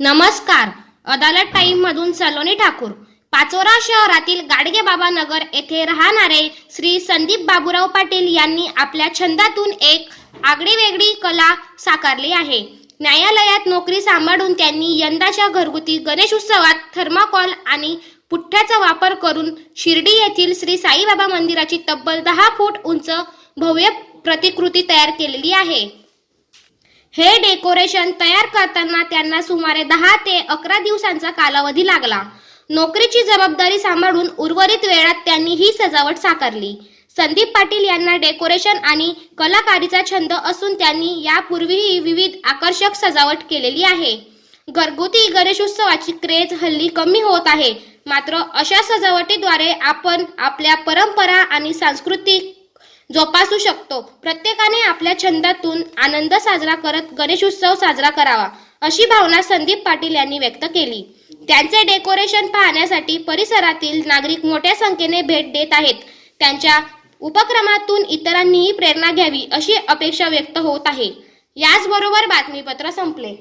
नमस्कार. अदालत टाइम मधून सलोनी ठाकूर. पाचोरा शहरातील गाडगेबाबा नगर येथे राहणारे श्री संदीप बाबूराव पाटील यांनी आपल्या छंदातून एक आगळीवेगळी कला साकारली आहे. न्यायालयात नोकरी सांभाळून त्यांनी यंदाच्या घरगुती गणेश उत्सवात थर्माकॉल आणि पुठ्ठ्याचा वापर करून शिर्डी येथील श्री साईबाबा मंदिराची तब्बल दहा फूट उंच भव्य प्रतिकृती तयार केलेली आहे. हे डेकोरेशन तयार करताना त्यांना सुमारे दहा ते अकरा दिवसांचा कालावधी लागला. नोकरीची जबाबदारी सांभाळून उर्वरित वेळात त्यांनी ही सजावट साकारली. संदीप पाटील यांना डेकोरेशन आणि कलाकारीचा छंद असून त्यांनी यापूर्वीही विविध आकर्षक सजावट केलेली आहे. घरगुती गणेशोत्सवाची क्रेज हल्ली कमी होत आहे. मात्र अशा सजावटीद्वारे आपण आपल्या परंपरा आणि सांस्कृतिक जोपासू शकतो. प्रत्येकाने आपल्या छंदातून आनंद साजरा करत गणेशोत्सव साजरा करावा अशी भावना संदीप पाटील यांनी व्यक्त केली. त्यांचे डेकोरेशन पाहण्यासाठी परिसरातील नागरिक मोठ्या संख्येने भेट देत आहेत. त्यांच्या उपक्रमातून इतरांनीही प्रेरणा घ्यावी अशी अपेक्षा व्यक्त होत आहे. याचबरोबर बातमीपत्र संपले.